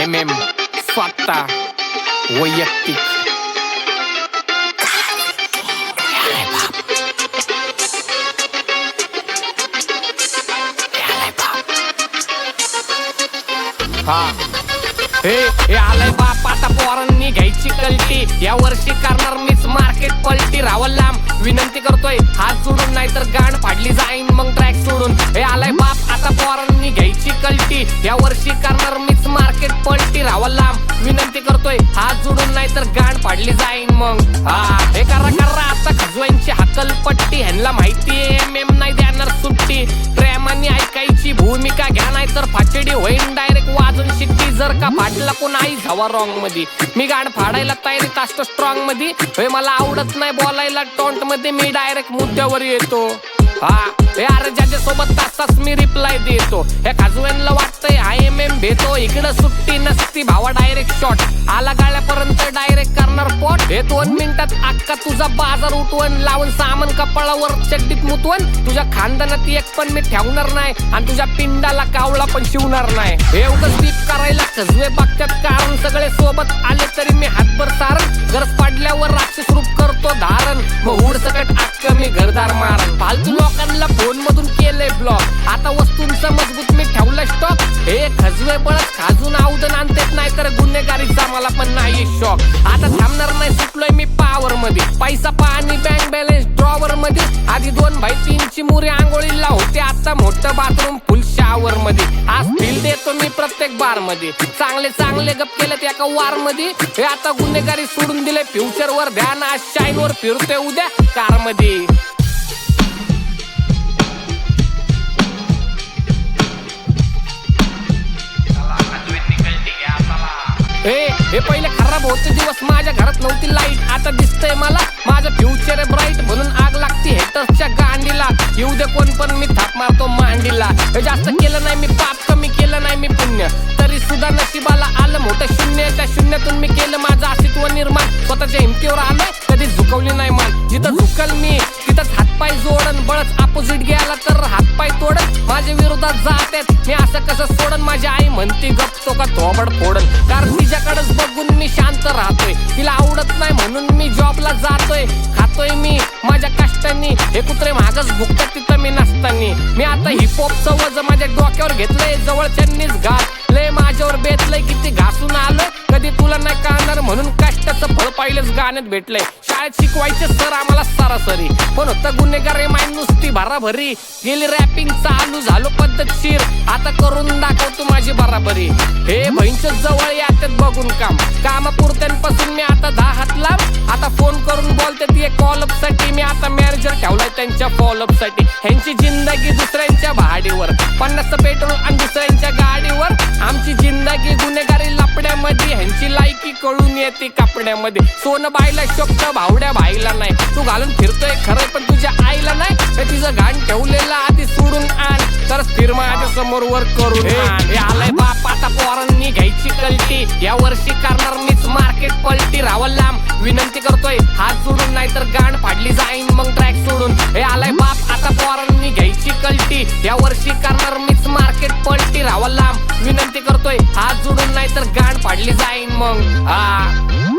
M M स्वतः वैयक्तिक हा. हे हे आलंय बाप आता पोरांनी घ्यायची कल्टी. या वर्षी करणार मीच मार्केट पलटी. रावल लांब विनंती करतोय हात जोडून नाही तर गाण पाडली जाईन मग ट्रॅक सोडून. हे आलाय बाप आता पोरांनी घ्यायची कल्टी. या वर्षी जोडून नाही तर गाण पाडली जाईन मग. हा हे करा करा आता खजवाईंची हकलपट्टी. ह्यांना माहिती एम एम नाही देणार सुट्टी. प्रेमाने ऐकायची भूमिका घ्या नाही तर फाचडी होईन डायरेक्ट वाजून शिट्टी. जर का फाटला कोण आई झावा रॉंगमध्ये मी गाण फाडायला तयारीत असतो स्ट्रॉंगमध्ये मला आवडत नाही बोलायला टोंटमध्ये. मी डायरेक्ट मुद्द्यावर येतो. हा हे अरे सोबत तास तास मी रिप्लाय देतो. हे खाजवेनला वाटतंय आय एम एम भेटो इकडं सुट्टी नसती भावा डायरेक्ट शॉट आला गाळ्यापर्यंत डायरेक्ट करणार पोट हे दोन मिनिटात अक्का तुझा बाजार उठवण लावून सामान कपाळावर चड्डीत मुतवण तुझ्या खानदानात एक पण मी ठेवणार नाही आणि तुझ्या पिंडाला कावळा पण शिवणार नाही. हे उगाच दीप करायला खजवे बघतात कारण सगळे सोबत आले तरी मी हातभर सारण गरज पडल्यावर मजबूत मी ठेवलं स्टॉक हे खजवे बळत खाजून आवदन आणतेत नाही तर गुन्हेगारीचा मला पण नाही शॉक आता थांबणार नाही सुटलोय मी पावर मध्ये. पैसा पाणी बँक बॅलन्स ड्रॉवर मध्ये. आधी दोन भाई तीनची मुरी आंघोळीला होते आता मोठं बाथरूम फुल शावर मध्ये. आज फील देतो मी प्रत्येक बारमध्ये. चांगले चांगले गप केले एका वारमध्ये. हे आता गुन्हेगारी सोडून दिले फ्युचर वर ध्यान आज शाईन वर फिरते उद्या कारमध्ये. ए हे पहिले खराब होते दिवस. माझ्या घरात नव्हती लाइट आता दिसतंय मला. माझं फ्युचर आहे ब्राईट म्हणून आग लागते हेटर्सच्या गांडीला. येऊ दे कोण पण मी थाप मारतो मांडीला. हे जास्त केलं नाही मी पाप मी. तिथंच हातपाय जोडन बळच अपोजिट गेला तर हातपाय तोडन. माझ्या विरोधात जातात मी असं कसं सोडन? माझी आई म्हणते गपतो का थोबड फोडन? कारण तिच्याकडेच बघून मी शांत राहतोय. तिला आवडत नाही म्हणून मी जॉबला जातोय. खातोय मी माझ्या कष्टांनी. हे कुत्रे मागच भुकतात तिथं मी नसतानी. मी आता हिपॉपचं वज माझ्या डोक्यावर घेतलंय. जवळच्यांनीच घात लय माझ्यावर बेतलंय. किती घासून आलं कधी तुला नाही कळणार म्हणून कष्टाचं फळ पाहिलंच गाण्यात भेटलंय. शाळेत शिकवायचे सर आम्हाला सरासरी. पण होतं गुन्हेगार रे माय नुसती भराभरी. गेली रॅपिंग चालू झालो पद्धतशीर. आता करून दाखवतो माझी बराबरी. हे बहिणच्या जवळ याच्यात बघून काम. कामापुरत्यांपासून मी आता दहा हात लांब. आता फोन करून बोलते ती कॉलअपसाठी. मी आता मॅनेजर ठेवलाय त्यांच्या फॉलोअपसाठी. ह्यांची जिंदगी दुसऱ्यांच्या भाडीवर. पन्नास पेट्रोल आणि दुसऱ्यांच्या गाडीवर. आमची जिंदगी गुन्हेगारी लपड्यामध्ये. ह्यांची लायकी कळून येते कपड्यामध्ये. सोनं बाईला शोकत भावड्या भाईला नाही. तू घालून फिरतोय खरं पण तुझ्या आईला नाही. हे तिचं घाण ठेवलेलं आधी सोडून आण. तर स्थिर माझ्यासमोर वर करून आण. आलंय बाप आता पोरांनी घ्यायची कल्टी. या वर्षी करणार मीच मार्केट पलटी. वर्षी करणार मीच मार्केट पलटी रावल. लांब विनंती करतोय हात जुडून नाही तर गाण पाडली जाईन मग. हा.